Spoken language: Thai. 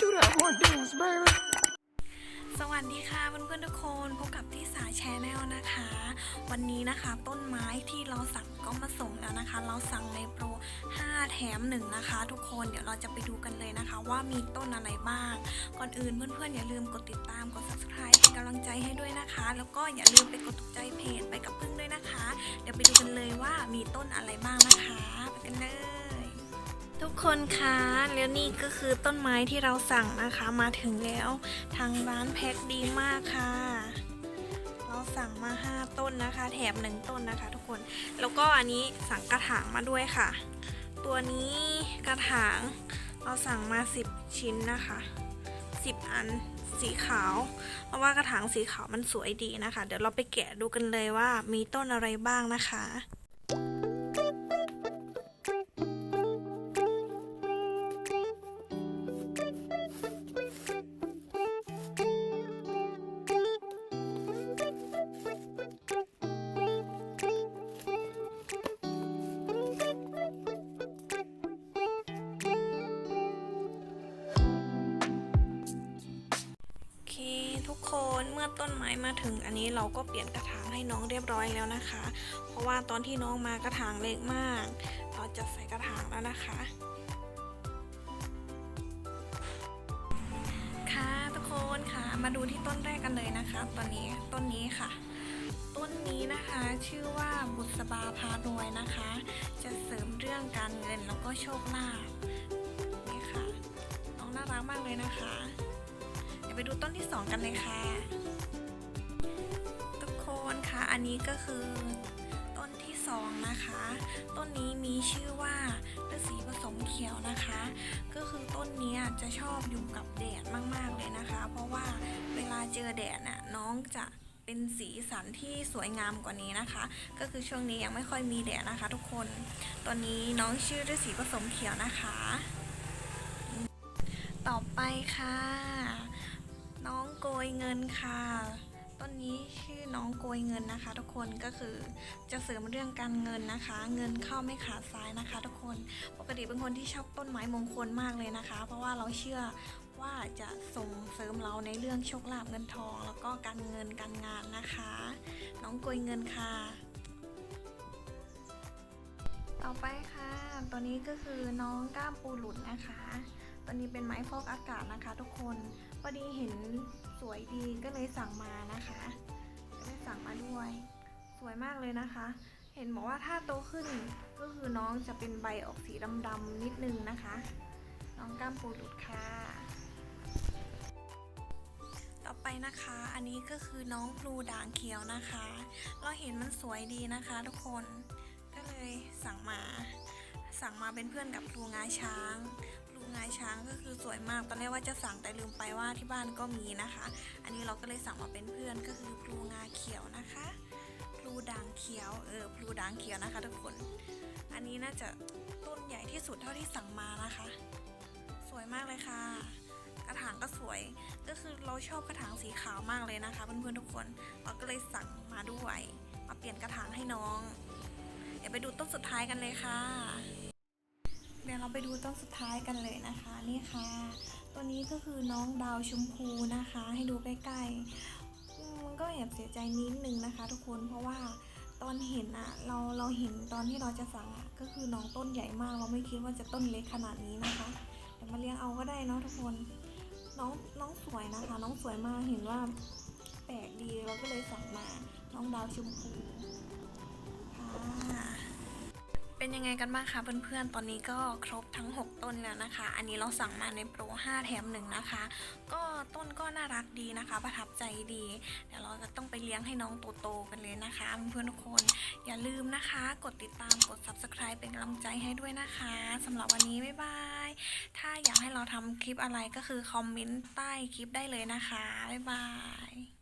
Do that one dance, baby. สวัสดีค่ะเพื่อนๆทุกคนพบกับที่สาแชนแนลนะคะ วันนี้นะคะต้นไม้ที่เราสั่งก็มาส่งแล้วนะคะ เราสั่งในโปร 5 แถม 1 นะคะ ทุกคนเดี๋ยวเราจะไปดูกันเลยนะคะ ว่ามีต้นอะไรบ้าง ก่อนอื่นเพื่อนๆอย่าลืมกดติดตามกด subscribe เป็นกำลังใจให้ด้วยนะคะ แล้วก็อย่าลืมไปกดถูกใจเพจไปกับพึ่งด้วยนะคะ เดี๋ยวไปดูกันเลยว่ามีต้นอะไรบ้างนะคะไปกันเลย ทุกคนคะแล้วนี่ก็คือต้นไม้ที่เราสั่งนะคะมาถึงแล้วทางร้านแพ็คดีมากค่ะ เราสั่งมา 5 ต้นนะคะ แถมหนึ่งต้นนะคะ ทุกคนแล้วก็อันนี้สั่งกระถางมาด้วยค่ะ ตัวนี้กระถางเราสั่งมา 10 ชิ้นนะคะ 10 อันสีขาว เพราะว่ากระถางสีขาวมันสวยดีนะคะ เดี๋ยวเราไปแกะดูกันเลยว่ามีต้นอะไรบ้างนะคะ คนเมื่อต้นไม้มาถึงอันนี้เราก็เปลี่ยนกระถางให้น้องเรียบร้อยแล้วนะคะ เพราะว่าตอนที่น้องมากระถางเล็กมาก เราจะใส่กระถางแล้วนะคะค่ะทุกคนค่ะมาดูที่ต้นแรกกันเลยนะคะตอนนี้ต้นนี้ค่ะ ต้นนี้นะคะชื่อว่าบุษบาพารวยนะคะ จะเสริมเรื่องการเงินแล้วก็โชคลาภนี่ค่ะน้องน่ารักมากเลยนะคะ ไปดูต้นที่ 2 กันเลยค่ะ ทุกคนค่ะอันนี้ก็คือต้นที่ 2 นะคะ ต้นนี้มีชื่อว่าฤาษีผสมเขียวนะคะ ก็คือต้นนี้จะชอบอยู่กับแดดมากๆเลยนะคะ เพราะว่าเวลาเจอแดดน่ะน้องจะเป็นสีสันที่สวยงามกว่านี้นะคะ ก็คือช่วงนี้ยังไม่ค่อยมีแดดนะคะ ทุกคนตอนนี้น้องชื่อฤาษีผสมเขียวนะคะ ต่อไปค่ะ ยเงินค่ะต้นนี้ชื่อน้องโกยเงินนะคะ ทุกคนก็คือจะเสริมเรื่องการเงินนะคะ เงินเข้าไม่ขาดสายนะคะ ทุกคนปกติเป็นคนที่ชอบต้นไม้มงคลมากเลยนะคะ เพราะว่าเราเชื่อว่าจะส่งเสริมเราในเรื่องโชคลาภเงินทอง แล้วก็การเงินการงานนะคะ น้องโกยเงินค่ะ ต่อไปค่ะ ตัวนี้ก็คือน้องก้ามปูหลุนนะคะ ตัวนี้เป็นไม้ฟอกอากาศนะคะ ทุกคนพอดีเห็นสวยดีก็เลยสั่งมานะคะก็เลยสั่งมาด้วย สวยมากเลยนะคะ เห็นบอกว่าถ้าโตขึ้นก็คือน้องจะเป็นใบออกสีดำๆนิดนึงนะคะ น้องก้ามปูหลุดค่ะต่อไปนะคะ อันนี้ก็คือน้องพลูด่างเขียวนะคะ เราเห็นมันสวยดีนะคะ ทุกคนก็เลยสั่งมา สั่งมาเป็นเพื่อนกับพลูงาช้าง งาช้างก็คือสวยมาก ตอนแรกว่าจะสั่งแต่ลืมไปว่าที่บ้านก็มีนะคะ อันนี้เราก็เลยสั่งมาเป็นเพื่อนก็คือพลูงาเขียวนะคะพลูด่างเขียวเออพลูด่างเขียวนะคะ ทุกคน อันนี้น่าจะต้นใหญ่ที่สุดเท่าที่สั่งมานะคะ สวยมากเลยค่ะกระถางก็สวย ก็คือเราชอบกระถางสีขาวมากเลยนะคะเพื่อนๆทุกคน เราก็เลยสั่งมาด้วย มาเปลี่ยนกระถางให้น้อง เดี๋ยวไปดูต้นสุดท้ายกันเลยค่ะ เดี๋ยวเราไปดูต้นสุดท้ายกันเลยนะคะนี่ค่ะ ตัวนี้ก็คือน้องดาวชมพูนะคะ ให้ดูใกล้ๆมมันก็แอบเสียใจนิดนึงนะคะ ทุกคนเพราะว่าตอนเห็นอะเราเราเห็นตอนที่เราจะสั่งอะก็คือน้องต้นใหญ่มากเราไม่คิดว่าจะต้นเล็กขนาดนี้นะคะเดี๋ยวมาเลี้ยงเอาก็ได้เนาะทุกคนน้องน้องสวยนะคะ น้องสวยมากเห็นว่าแปลกดีเราก็เลยสั่งมาน้องดาวชมพูค่ะ เป็นยังไงกันบ้างคะเพื่อนๆ ตอนนี้ก็ครบทั้ง 6 ต้นแล้วนะคะ อันนี้เราสั่งมาในโปร 5 แถมหนึ่งนะคะ ก็ต้นก็น่ารักดีนะคะ ประทับใจดี เดี๋ยวเราจะต้องไปเลี้ยงให้น้องโตๆกันเลยนะคะ เพื่อนๆทุกคน อย่าลืมนะคะ กดติดตาม กด subscribe เป็นกำลังใจให้ด้วยนะคะสำหรับวันนี้บ๊ายบาย ถ้าอยากให้เราทำคลิปอะไรก็คือคอมเมนต์ใต้คลิปได้เลยนะคะบ๊ายบาย